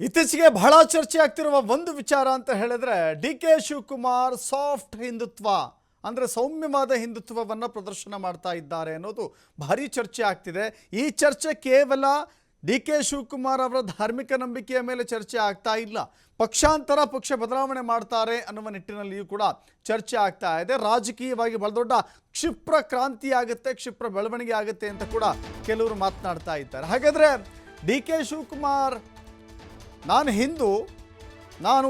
ಇತ್ತೀಚೆಗೆ ಬಹಳ ಚರ್ಚೆ ಆಗ್ತಿರುವ ಒಂದು ವಿಚಾರ ಅಂತ ಹೇಳಿದ್ರೆ D K Shivakumar soft Hindutva, ಅಂದರೆ ಸೌಮ್ಯವಾದ ಹಿಂದುತ್ವವನ್ನು ಪ್ರದರ್ಶನ ಮಾಡ್ತಾ ಇದ್ದಾರೆ ಅನ್ನೋದು ಭಾರಿ ಚರ್ಚೆ ಆಗ್ತಿದೆ. ಈ ಚರ್ಚೆ ಕೇವಲ ಡಿ ಕೆ ಶಿವಕುಮಾರ್ ಅವರ ಧಾರ್ಮಿಕ ನಂಬಿಕೆಯ ಮೇಲೆ ಚರ್ಚೆ ಆಗ್ತಾ ಇಲ್ಲ. ಪಕ್ಷಾಂತರ ಪಕ್ಷ ಬದಲಾವಣೆ ಮಾಡ್ತಾರೆ ಅನ್ನುವ ನಿಟ್ಟಿನಲ್ಲಿಯೂ ಕೂಡ ಚರ್ಚೆ ಆಗ್ತಾ ಇದೆ. ರಾಜಕೀಯವಾಗಿ ಬಹಳ ದೊಡ್ಡ ಕ್ಷಿಪ್ರ ಕ್ರಾಂತಿ ಆಗುತ್ತೆ, ಕ್ಷಿಪ್ರ ಬೆಳವಣಿಗೆ ಆಗುತ್ತೆ ಅಂತ ಕೂಡ ಕೆಲವರು ಮಾತನಾಡ್ತಾ ಇದ್ದಾರೆ. ಹಾಗಾದರೆ ಡಿ ಕೆ ಶಿವಕುಮಾರ್ ನಾನು ಹಿಂದೂ, ನಾನು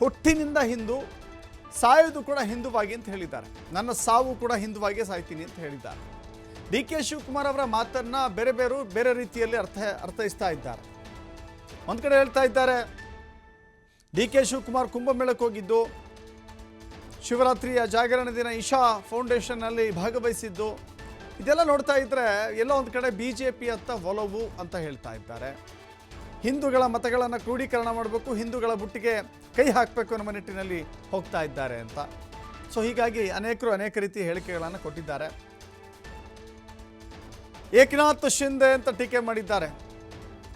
ಹುಟ್ಟಿನಿಂದ ಹಿಂದೂ, ಸಾಯೋದು ಕೂಡ ಹಿಂದುವಾಗಿ ಅಂತ ಹೇಳಿದ್ದಾರೆ. ನನ್ನ ಸಾವು ಕೂಡ ಹಿಂದುವಾಗಿ ಸಾಯ್ತೀನಿ ಅಂತ ಹೇಳಿದ್ದಾರೆ. ಡಿ ಕೆ ಶಿವಕುಮಾರ್ ಅವರ ಮಾತನ್ನ ಬೇರೆ ಬೇರೆ ಬೇರೆ ರೀತಿಯಲ್ಲಿ ಅರ್ಥ, ಅರ್ಥೈಸ್ತಾ ಇದ್ದಾರೆ. ಒಂದು ಕಡೆ ಹೇಳ್ತಾ ಇದ್ದಾರೆ, ಡಿ ಕೆ ಶಿವಕುಮಾರ್ ಕುಂಭಮೇಳಕ್ಕೆ ಹೋಗಿದ್ದು, ಶಿವರಾತ್ರಿಯ ಜಾಗರಣ ದಿನ ಇಶಾ ಫೌಂಡೇಶನ್ನಲ್ಲಿ ಭಾಗವಹಿಸಿದ್ದು, ಇದೆಲ್ಲ ನೋಡ್ತಾ ಇದ್ರೆ ಎಲ್ಲೋ ಒಂದು ಕಡೆ ಬಿ ಜೆ ಪಿ ಅಂತ ಒಲವು ಅಂತ ಹೇಳ್ತಾ ಇದ್ದಾರೆ. ಹಿಂದೂಗಳ ಮತಗಳನ್ನು ಕ್ರೋಢೀಕರಣ ಮಾಡಬೇಕು, ಹಿಂದೂಗಳ ಬುಟ್ಟಿಗೆ ಕೈ ಹಾಕಬೇಕು ಅನ್ನೋ ನಿಟ್ಟಿನಲ್ಲಿ ಹೋಗ್ತಾ ಇದ್ದಾರೆ ಅಂತ. ಸೊ ಹೀಗಾಗಿ ಅನೇಕರು ಅನೇಕ ರೀತಿಯ ಹೇಳಿಕೆಗಳನ್ನು ಕೊಟ್ಟಿದ್ದಾರೆ. ಏಕನಾಥ್ ಶಿಂದೆ ಅಂತ ಟೀಕೆ ಮಾಡಿದ್ದಾರೆ.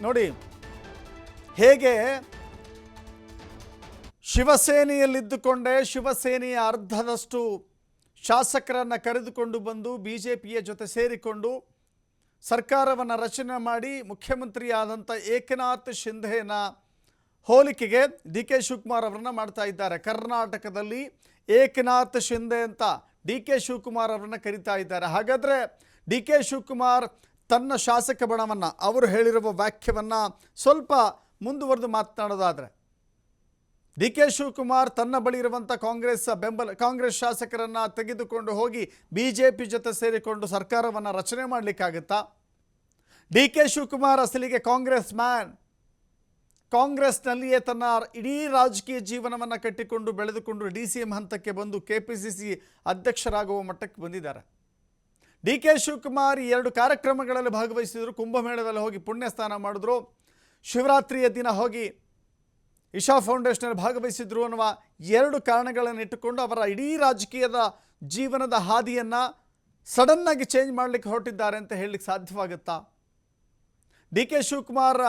ನೋಡಿ, ಹೇಗೆ ಶಿವಸೇನೆಯಲ್ಲಿದ್ದುಕೊಂಡೇ ಶಿವಸೇನೆಯ ಅರ್ಧದಷ್ಟು ಶಾಸಕರನ್ನು ಕರೆದುಕೊಂಡು ಬಂದು ಬಿ ಜೊತೆ ಸೇರಿಕೊಂಡು ಸರ್ಕಾರವನ್ನು ರಚನೆ ಮಾಡಿ ಮುಖ್ಯಮಂತ್ರಿಯಾದಂಥ ಏಕನಾಥ್ ಶಿಂಧೆನ ಹೋಲಿಕೆಗೆ ಡಿ ಕೆ ಶಿವಕುಮಾರ್ ಅವರನ್ನು ಮಾಡ್ತಾ ಇದ್ದಾರೆ. ಕರ್ನಾಟಕದಲ್ಲಿ ಏಕನಾಥ್ ಶಿಂಧೆ ಅಂತ ಡಿ ಕೆ ಶಿವಕುಮಾರ್ ಅವರನ್ನು ಕರಿತಾ ಇದ್ದಾರೆ. ಹಾಗಾದರೆ ಡಿ ಕೆ ಶಿವಕುಮಾರ್ ತನ್ನ ಶಾಸಕ ಬಣವನ್ನು, ಅವರು ಹೇಳಿರುವ ವಾಕ್ಯವನ್ನು ಸ್ವಲ್ಪ ಮುಂದುವರೆದು ಮಾತನಾಡೋದಾದರೆ ಡಿ ಕೆ ಶಿವಕುಮಾರ್ ತನ್ನ ಬಳಿ ಇರುವಂಥ ಕಾಂಗ್ರೆಸ್ ಬೆಂಬಲ, ಕಾಂಗ್ರೆಸ್ ಶಾಸಕರನ್ನು ತೆಗೆದುಕೊಂಡು ಹೋಗಿ ಬಿ ಜೆ ಪಿ ಜೊತೆ ಸೇರಿಕೊಂಡು ಸರ್ಕಾರವನ್ನು ರಚನೆ ಮಾಡಲಿಕ್ಕಾಗುತ್ತಾ? ಡಿ ಕೆ ಶಿವಕುಮಾರ್ ಅಸಲಿಗೆ ಕಾಂಗ್ರೆಸ್ ಮ್ಯಾನ್. ಕಾಂಗ್ರೆಸ್ನಲ್ಲಿಯೇ ತನ್ನ ಇಡೀ ರಾಜಕೀಯ ಜೀವನವನ್ನು ಕಟ್ಟಿಕೊಂಡು ಬೆಳೆದುಕೊಂಡು ಡಿ ಸಿ ಎಂ ಹಂತಕ್ಕೆ ಬಂದು ಕೆ ಪಿ ಸಿ ಸಿ ಅಧ್ಯಕ್ಷರಾಗುವ ಮಟ್ಟಕ್ಕೆ ಬಂದಿದ್ದಾರೆ. ಡಿ ಕೆ ಶಿವಕುಮಾರ್ ಎರಡು ಕಾರ್ಯಕ್ರಮಗಳಲ್ಲಿ ಭಾಗವಹಿಸಿದರು, ಕುಂಭಮೇಳದಲ್ಲಿ ಹೋಗಿ ಪುಣ್ಯ ಸ್ನಾನ ಮಾಡಿದ್ರು. ಶಿವರಾತ್ರಿಯ ದಿನ ಹೋಗಿ ಇಶಾ ಫೌಂಡೇಶನಲ್ಲಿ ಭಾಗವಹಿಸಿದ್ರು ಅನ್ನುವ ಎರಡು ಕಾರಣಗಳನ್ನು ಇಟ್ಟುಕೊಂಡು ಅವರ ಇಡೀ ರಾಜಕೀಯದ ಜೀವನದ ಹಾದಿಯನ್ನು ಸಡನ್ನಾಗಿ ಚೇಂಜ್ ಮಾಡಲಿಕ್ಕೆ ಹೊರಟಿದ್ದಾರೆ ಅಂತ ಹೇಳಲಿಕ್ಕೆ ಸಾಧ್ಯವಾಗುತ್ತಾ? ಡಿ ಕೆ ಶಿವಕುಮಾರ್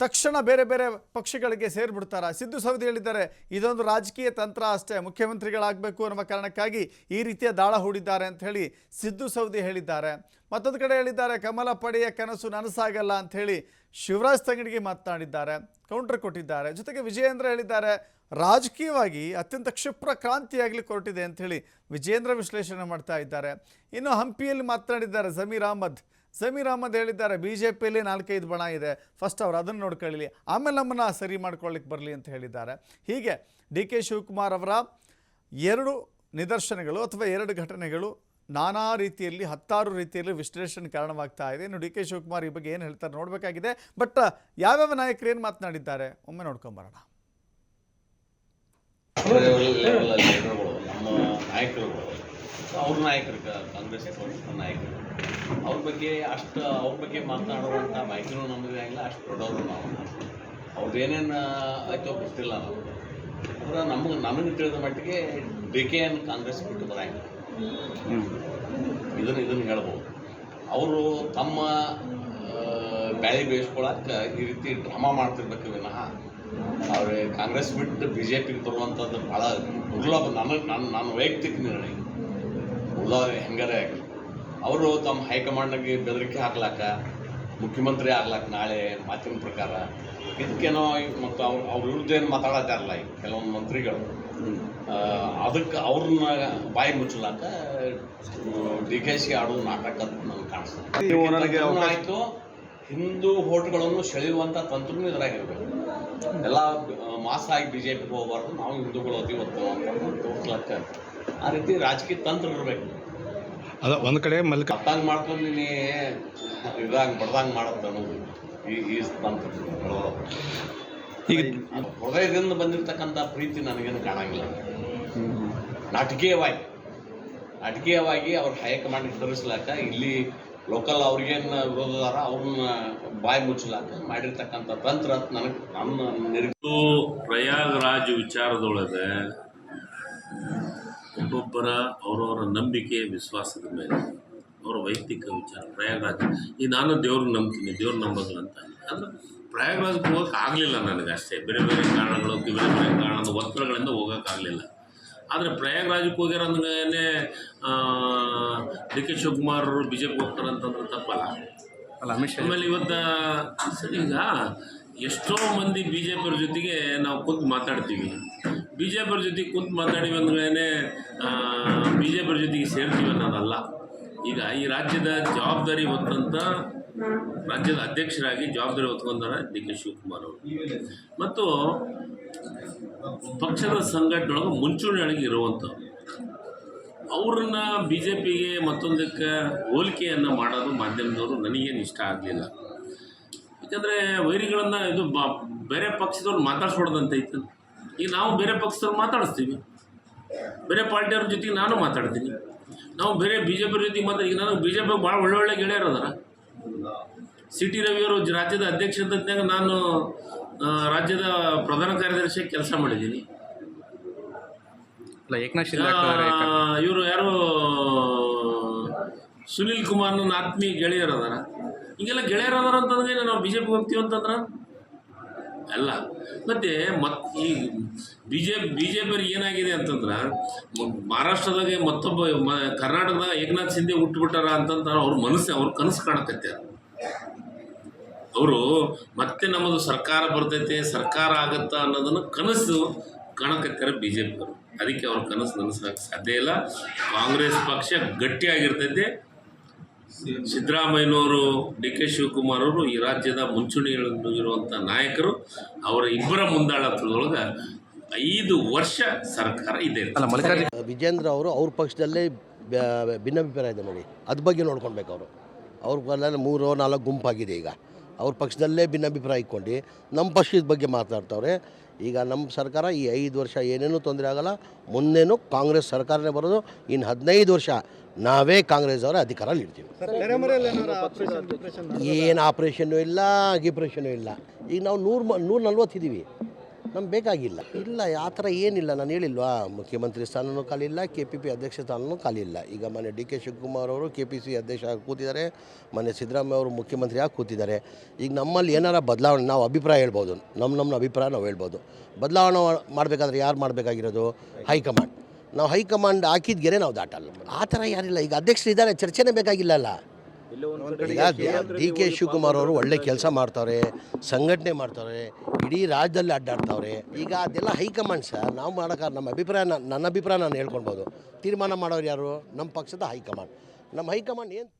ತಕ್ಷಣ ಬೇರೆ ಬೇರೆ ಪಕ್ಷಗಳಿಗೆ ಸೇರಿಬಿಡ್ತಾರೆ? ಸಿದ್ದು ಸೌದಿ ಹೇಳಿದ್ದಾರೆ, ಇದೊಂದು ರಾಜಕೀಯ ತಂತ್ರ ಅಷ್ಟೇ, ಮುಖ್ಯಮಂತ್ರಿಗಳಾಗಬೇಕು ಅನ್ನುವ ಕಾರಣಕ್ಕಾಗಿ ಈ ರೀತಿಯ ದಾಳ ಹೂಡಿದ್ದಾರೆ ಅಂತ ಹೇಳಿ ಸಿದ್ದು ಸೌದಿ ಹೇಳಿದ್ದಾರೆ. ಮತ್ತೊಂದು ಕಡೆ ಹೇಳಿದ್ದಾರೆ, ಕಮಲ ಪಡೆಯ ಕನಸು ನನಸಾಗಲ್ಲ ಅಂತ ಹೇಳಿ ಶಿವರಾಜ್ ತಂಗಡಿಗೆ ಮಾತನಾಡಿದ್ದಾರೆ, ಕೌಂಟರ್ ಕೊಟ್ಟಿದ್ದಾರೆ. ಜೊತೆಗೆ ವಿಜಯೇಂದ್ರ ಹೇಳಿದ್ದಾರೆ, ರಾಜಕೀಯವಾಗಿ ಅತ್ಯಂತ ಕ್ಷಿಪ್ರ ಕ್ರಾಂತಿಯಾಗಲಿಕ್ಕೆ ಹೊರಟಿದೆ ಹೇಳಿ ವಿಜೇಂದ್ರ ವಿಶ್ಲೇಷಣೆ ಮಾಡ್ತಾ ಇದ್ದಾರೆ. ಇನ್ನು ಹಂಪಿಯಲ್ಲಿ ಮಾತನಾಡಿದ್ದಾರೆ ಜಮೀರ್ ಅಹಮದ್. ಜಮೀರ್ ಅಹಮದ್ ಹೇಳಿದ್ದಾರೆ ಬಿ ಜೆ ಪಿಯಲ್ಲಿ ನಾಲ್ಕೈದು ಬಣ ಇದೆ ಫಸ್ಟ್ ಅವ್ರು ಅದನ್ನು ನೋಡ್ಕೊಳ್ಳಿ ಆಮೇಲೆ ನಮ್ಮನ್ನು ಸರಿ ಮಾಡ್ಕೊಳ್ಳಿಕ್ಕೆ ಬರಲಿ ಅಂತ ಹೇಳಿದ್ದಾರೆ ಹೀಗೆ ಡಿ ಕೆ ಶಿವಕುಮಾರ್ ಅವರ ಎರಡು ನಿದರ್ಶನಗಳು ಅಥವಾ ಎರಡು ಘಟನೆಗಳು ನಾನಾ ರೀತಿಯಲ್ಲಿ ಹತ್ತಾರು ರೀತಿಯಲ್ಲಿ ವಿಶ್ಲೇಷಣೆ ಕಾರಣವಾಗ್ತಾ ಇದೆ ಇನ್ನು ಡಿ ಕೆ ಶಿವಕುಮಾರ್ ಈ ಬಗ್ಗೆ ಏನು ಹೇಳ್ತಾರೆ ನೋಡಬೇಕಾಗಿದೆ ಬಟ್ ಯಾವ್ಯಾವ ನಾಯಕರು ಏನು ಮಾತನಾಡಿದ್ದಾರೆ ಒಮ್ಮೆ ನೋಡ್ಕೊಂಬರೋಣ ನಮ್ಮ ಅವ್ರ ನಾಯಕರು, ಕಾಂಗ್ರೆಸ್ ಪಕ್ಷದ ನಾಯಕರು. ಅವ್ರ ಬಗ್ಗೆ ಅಷ್ಟು, ಅವ್ರ ಬಗ್ಗೆ ಮಾತನಾಡುವಂಥ ಮಾಹಿತಿನೂ ನಮಗೆ ಆಗಿಲ್ಲ, ಅಷ್ಟು ದೊಡ್ಡವರು ನಾವು. ಅವ್ರದ್ದು ಏನೇನು ಆಯ್ತೋ ಗೊತ್ತಿಲ್ಲ ನಾವು ಅಂದ್ರೆ ನಮಗೆ ನಮಗೆ ತಿಳಿದ ಮಟ್ಟಿಗೆ ಡಿ ಕೆ ಎನ್ ಕಾಂಗ್ರೆಸ್ ಬಿಟ್ಟು ಬರಂಗಿಲ್ಲ ಇದನ್ನು ಇದನ್ನು ಹೇಳ್ಬೋದು. ಅವರು ತಮ್ಮ ಬ್ಯಾಳಿ ಬೇಯಿಸ್ಕೊಳಕ್ಕೆ ಈ ರೀತಿ ಡ್ರಾಮಾ ಮಾಡ್ತಿರ್ಬೇಕು ವಿನಃ, ಅವ್ರ ಕಾಂಗ್ರೆಸ್ ಬಿಟ್ಟು ಬಿ ಜೆ ಪಿಗೆ ಬರುವಂಥದ್ದು ಭಾಳ ದುರ್ಲಭ. ನನಗೆ ನನ್ನ ನನ್ನ ವೈಯಕ್ತಿಕ ನಿರ್ಣಯ. ಉಳಿದವ್ರು ಹೆಂಗಾರ ಆಗಲಿ. ಅವರು ತಮ್ಮ ಹೈಕಮಾಂಡ್ಗೆ ಬೆದರಿಕೆ ಹಾಕ್ಲಾಕ ಮುಖ್ಯಮಂತ್ರಿ ಆಗ್ಲಾಕ ನಾಳೆ ಮಾತಿನ ಪ್ರಕಾರ ಇದಕ್ಕೇನೋ ಮತ್ತು ಅವ್ರ ಅವ್ರ ವಿರುದ್ಧ ಏನು ಮಾತಾಡತ್ತಾರಲ್ಲ ಈಗ ಕೆಲವೊಂದು ಮಂತ್ರಿಗಳು. ಅದಕ್ಕೆ ಅವ್ರನ್ನ ಬಾಯಿ ಮುಚ್ಚಲಾಕ ಡಿ ಕೆ ಸಿ ಆಡೋ ನಾಟಕ ಅಂತ ನನಗೆ ಕಾಣಿಸ್ತದೆ ಆಯಿತು ಹಿಂದೂ ಹೋಟ್ಗಳನ್ನು ಸೆಳೆಯುವಂಥ ತಂತ್ರನೂ ಇದ್ರಾಗಿರ್ಬೇಕು ಎಲ್ಲ ಮಾಸ ಆಗಿ ಬಿ ಜೆ ಪಿಗೆ ಹೋಗಬಾರ್ದು ನಾವು ಹಿಂದೂಗಳು ಅದಿವತ್ತು ಅಂತ ತೋರ್ಸ್ಲಕ್ಕ ಆ ರೀತಿ ರಾಜಕೀಯ ತಂತ್ರ ಇರಬೇಕು. ಅದ ಒಂದ್ ಕಡೆ ಮಲ್ಕ ಹತ್ತಂಗ್ ಮಾಡ್ಕೊಂಡು ಇದಾಗ ಇದಂಗ್ ಬಡ್ದಂಗ್ ಮಾಡತ್ತ ಈ ಈ ತಂತ್ರ ಈಗ ಹೃದಯದಿಂದ ಬಂದಿರತಕ್ಕಂಥ ಪ್ರೀತಿ ನನಗೇನು ಕಾಣಂಗಿಲ್ಲ. ನಾಟಕೀಯವಾಗಿ. ನಾಟಕೀಯವಾಗಿ ಅವ್ರ ಹೈಕಮಾಂಡ್ ಹೆದರಿಸ್ಲಾಕ ಇಲ್ಲಿ ಲೋಕಲ್ ಅವ್ರಿಗೇನು ವಿರೋಧದಾರ ಅವ್ರನ್ನ ಬಾಯಿ ಮುಚ್ಚಲಾಕ ಮಾಡಿರ್ತಕ್ಕಂಥ ತಂತ್ರ ಅಂತ ನನಗೆ ನನ್ನ ಪ್ರಯಾಗರಾಜ್ ವಿಚಾರದೊಳಗೆ ಒಬ್ಬೊಬ್ಬರ ಅವರವರ ನಂಬಿಕೆ ವಿಶ್ವಾಸದ ಮೇಲೆ ಅವರ ವೈಯಕ್ತಿಕ ವಿಚಾರ ಪ್ರಯಾಗರಾಜ್. ಈ ನಾನು ದೇವ್ರನ್ನ ನಂಬ್ತೀನಿ ದೇವ್ರು ನಂಬೋದಿಲ್ಲ ಅಂತ ಅಂದ್ರೆ ಪ್ರಯಾಗರಾಜ್ ಹೋಗೋಕೆ ಆಗಲಿಲ್ಲ ನನಗೆ ಅಷ್ಟೇ. ಬೇರೆ ಬೇರೆ ಕಾರಣಗಳು ಬೇರೆ ಬೇರೆ ಕಾರಣದ ಒತ್ತಡಗಳಿಂದ ಹೋಗೋಕ್ಕಾಗಲಿಲ್ಲ ಆದರೆ ಪ್ರಯಾಗರಾಜ್ ಹೋಗ್ಯಾರ ಡಿ ಕೆ ಶಿವಕುಮಾರ್ ಅವರು ಬಿ ಜೆ ಪಿ ಹೋಗ್ತಾರೆ ಅಂತಂದ್ರೆ ತಪ್ಪಲ್ಲ. ಅಲ್ಲ ಆಮೇಲೆ ಇವತ್ತು ಸರಿ ಈಗ ಎಷ್ಟೋ ಮಂದಿ ಬಿ ಜೆ ಪಿಯವ್ರ ಜೊತೆಗೆ ನಾವು ಕುಂತು ಮಾತಾಡ್ತೀವಿ. ಬಿ ಜೆ ಪಿಯವ್ರ ಜೊತೆಗೆ ಕುಂತು ಅಂದ್ಮೇಲೆ ಬಿ ಜೆ ಪಿಯವ್ರ ಜೊತೆಗೆ ಸೇರ್ತೀವಿ ಅನ್ನೋದಲ್ಲ. ಈಗ ಈ ರಾಜ್ಯದ ಜವಾಬ್ದಾರಿ ಹೊತ್ತಂತ ರಾಜ್ಯದ ಅಧ್ಯಕ್ಷರಾಗಿ ಜವಾಬ್ದಾರಿ ಹೊತ್ಕೊಂಡಾರ ಡಿ ಕೆ ಶಿವಕುಮಾರ್ ಅವರು. ಮತ್ತು ಪಕ್ಷದ ಸಂಘಟನೆಯೊಳಗೆ ಮುಂಚೂಣಿಯೊಳಗೆ ಇರುವಂಥವ್ರು ಅವ್ರನ್ನ ಬಿ ಜೆ ಪಿಗೆ ಮತ್ತೊಂದಕ್ಕೆ ಹೋಲಿಕೆಯನ್ನು ಮಾಡೋದು ಮಾಧ್ಯಮದವರು ನನಗೇನು ಇಷ್ಟ ಆಗಲಿಲ್ಲ. ಯಾಕಂದರೆ ವೈರಿಗಳನ್ನು ಇದು ಬ, ಬೇರೆ ಪಕ್ಷದವ್ರು ಮಾತಾಡ್ಸ್ಬಾರ್ದಂತ ಐತೆ ಈಗ ನಾವು ಬೇರೆ ಪಕ್ಷದವ್ರು ಮಾತಾಡಿಸ್ತೀವಿ. ಬೇರೆ ಪಾರ್ಟಿಯವ್ರ ಜೊತೆಗೆ ನಾನು ಮಾತಾಡ್ತೀನಿ. ನಾವು ಬೇರೆ ಬಿ ಜೆ ಪಿ ಜೊತೆಗೆ ಮಾತಾಡಿ ಈಗ ನಾನು ಬಿ ಜೆ ಪಿ ಭಾಳ ಒಳ್ಳೆ ಒಳ್ಳೆ ಗೆಳೆಯರು ಅದಾರ. ಸಿ ಟಿ ರವಿಯವರು ಅವರು ರಾಜ್ಯದ ಅಧ್ಯಕ್ಷತೆಯಾಗ ನಾನು ರಾಜ್ಯದ ಪ್ರಧಾನ ಕಾರ್ಯದರ್ಶಿಯಾಗಿ ಕೆಲಸ ಮಾಡಿದ್ದೀನಿ. ಇವರು ಯಾರು? ಸುನಿಲ್ ಕುಮಾರ್ ನನ್ನ ಆತ್ಮೀಯ ಗೆಳೆಯರು ಅದಾರ. ಹೀಗೆಲ್ಲ ಗೆಳೆಯರು ಅದಾರ ಅಂತಂದ್ರೆ ನಾವು ಬಿ ಜೆ ಪಿಗೆ ಹೋಗ್ತೀವಿ ಅಂತಂದ್ರೆ? ಅಲ್ಲ. ಮತ್ತು ಮತ್ ಈ ಬಿ ಜೆ ಬಿ ಜೆ ಪಿಯವ್ರಿಗೆ ಏನಾಗಿದೆ ಅಂತಂದ್ರೆ ಮಹಾರಾಷ್ಟ್ರದಾಗೆ ಮತ್ತೊಬ್ಬ ಮ, ಕರ್ನಾಟಕದಾಗ ಏಕನಾಥ್ ಶಿಂದೆ ಹುಟ್ಟುಬಿಟ್ಟಾರ ಅಂತಂದ್ರೆ ಅವ್ರ ಮನಸ್ಸು, ಅವ್ರ ಕನಸು ಕಾಣಕತ್ಯಾರ ಅವರು ಮತ್ತೆ ನಮ್ಮದು ಸರ್ಕಾರ ಬರ್ತೈತೆ, ಸರ್ಕಾರ ಆಗತ್ತಾ ಅನ್ನೋದನ್ನು ಕನಸು ಕಾಣಕತ್ತಾರೆ ಬಿ ಜೆ ಪಿಯವರು ಅದಕ್ಕೆ ಅವ್ರ ಕನಸು ನನಸಾಗಕ್ಕೆ ಸಾಧ್ಯ ಇಲ್ಲ. ಕಾಂಗ್ರೆಸ್ ಪಕ್ಷ ಗಟ್ಟಿಯಾಗಿರ್ತೈತೆ. ಸಿದ್ದರಾಮಯ್ಯನವರು ಡಿ ಕೆ ಶಿವಕುಮಾರ್ ಅವರು ಈ ರಾಜ್ಯದ ಮುಂಚೂಣಿಯಲ್ಲಿರುವಂಥ ನಾಯಕರು ಅವರ ಇಬ್ಬರ ಮುಂದಾಳತ್ವದೊಳಗೆ ಐದು ವರ್ಷ ಸರ್ಕಾರ ಇದೆ. ವಿಜೇಂದ್ರ ಅವರು ಅವ್ರ ಪಕ್ಷದಲ್ಲೇ ಭಿನ್ನಾಭಿಪ್ರಾಯ ಇದೆ ನೋಡಿ. ಅದ್ರ ಬಗ್ಗೆ ನೋಡ್ಕೊಳ್ಬೇಕು ಅವರು. ಅವ್ರ ಪರದಲ್ಲಿ ಮೂರು ನಾಲ್ಕು ಗುಂಪಾಗಿದೆ ಈಗ. ಅವ್ರ ಪಕ್ಷದಲ್ಲೇ ಭಿನ್ನಾಭಿಪ್ರಾಯ ಇಟ್ಕೊಂಡು ನಮ್ಮ ಪಕ್ಷದ ಬಗ್ಗೆ ಮಾತಾಡ್ತವ್ರೆ. ಈಗ ನಮ್ಮ ಸರ್ಕಾರ ಈ ಐದು ವರ್ಷ ಏನೇನೂ ತೊಂದರೆ ಆಗಲ್ಲ. ಮುಂದೇನು ಕಾಂಗ್ರೆಸ್ ಸರ್ಕಾರನೇ ಬರೋದು. ಇನ್ನು ಹದಿನೈದು ವರ್ಷ ನಾವೇ ಕಾಂಗ್ರೆಸ್ ಅವರ ಅಧಿಕಾರ ಇರ್ತೀವಿ. ಏನು ಆಪ್ರೇಷನ್ನು ಇಲ್ಲ ಆಗಿಪ್ರೇಷನ್ನು ಇಲ್ಲ. ಈಗ ನಾವು ನೂರು ನೂರ ನಲ್ವತ್ತಿದ್ದೀವಿ ನಮ್ಗೆ ಬೇಕಾಗಿಲ್ಲ. ಇಲ್ಲ, ಆ ಥರ ಏನಿಲ್ಲ. ನಾನು ಹೇಳಿಲ್ವಾ, ಮುಖ್ಯಮಂತ್ರಿ ಸ್ಥಾನವೂ ಖಾಲಿ ಇಲ್ಲ ಕೆ ಪಿ ಪಿ ಅಧ್ಯಕ್ಷ ಸ್ಥಾನವೂ ಖಾಲಿ ಇಲ್ಲ ಈಗ ಮೊನ್ನೆ ಡಿ ಕೆ ಶಿವಕುಮಾರ್ ಅವರು ಕೆ ಪಿ ಸಿ ಅಧ್ಯಕ್ಷ ಆಗಿ ಕೂತಿದ್ದಾರೆ ಮೊನ್ನೆ ಸಿದ್ದರಾಮಯ್ಯ ಅವರು ಮುಖ್ಯಮಂತ್ರಿ ಆಗಿ ಕೂತಿದ್ದಾರೆ. ಈಗ ನಮ್ಮಲ್ಲಿ ಏನಾರ ಬದಲಾವಣೆ, ನಾವು ಅಭಿಪ್ರಾಯ ಹೇಳ್ಬೋದು. ನಮ್ಮ ನಮ್ಮ ಅಭಿಪ್ರಾಯ ನಾವು ಹೇಳ್ಬೋದು. ಬದಲಾವಣೆ ಮಾಡಬೇಕಾದ್ರೆ ಯಾರು ಮಾಡಬೇಕಾಗಿರೋದು? ಹೈಕಮಾಂಡ್. ನಾವು ಹೈಕಮಾಂಡ್ ಹಾಕಿದ್ಗೆರೆ ನಾವು ದಾಟಲ್ಲ. ಆ ಥರ ಯಾರಿಲ್ಲ. ಈಗ ಅಧ್ಯಕ್ಷರು ಇದ್ದಾರೆ ಚರ್ಚೆನೇ ಬೇಕಾಗಿಲ್ಲಲ್ಲ ಈಗ ಡಿ ಕೆ ಶಿವಕುಮಾರ್ ಅವರು ಒಳ್ಳೆ ಕೆಲಸ ಮಾಡ್ತಾವ್ರೆ ಸಂಘಟನೆ ಮಾಡ್ತಾವ್ರೆ ಇಡೀ ರಾಜ್ಯದಲ್ಲಿ ಅಡ್ಡಾಡ್ತಾವ್ರೆ. ಈಗ ಅದೆಲ್ಲ ಹೈಕಮಾಂಡ್ ಸರ್ ನಾವು ಮಾಡೋಕೆ ನಮ್ಮ ಅಭಿಪ್ರಾಯ ನನ್ನ ಅಭಿಪ್ರಾಯ ನಾನು ಹೇಳ್ಕೊಳ್ಬೋದು. ತೀರ್ಮಾನ ಮಾಡೋರು ಯಾರು? ನಮ್ಮ ಪಕ್ಷದ ಹೈಕಮಾಂಡ್. ನಮ್ಮ ಹೈಕಮಾಂಡ್ ಏನು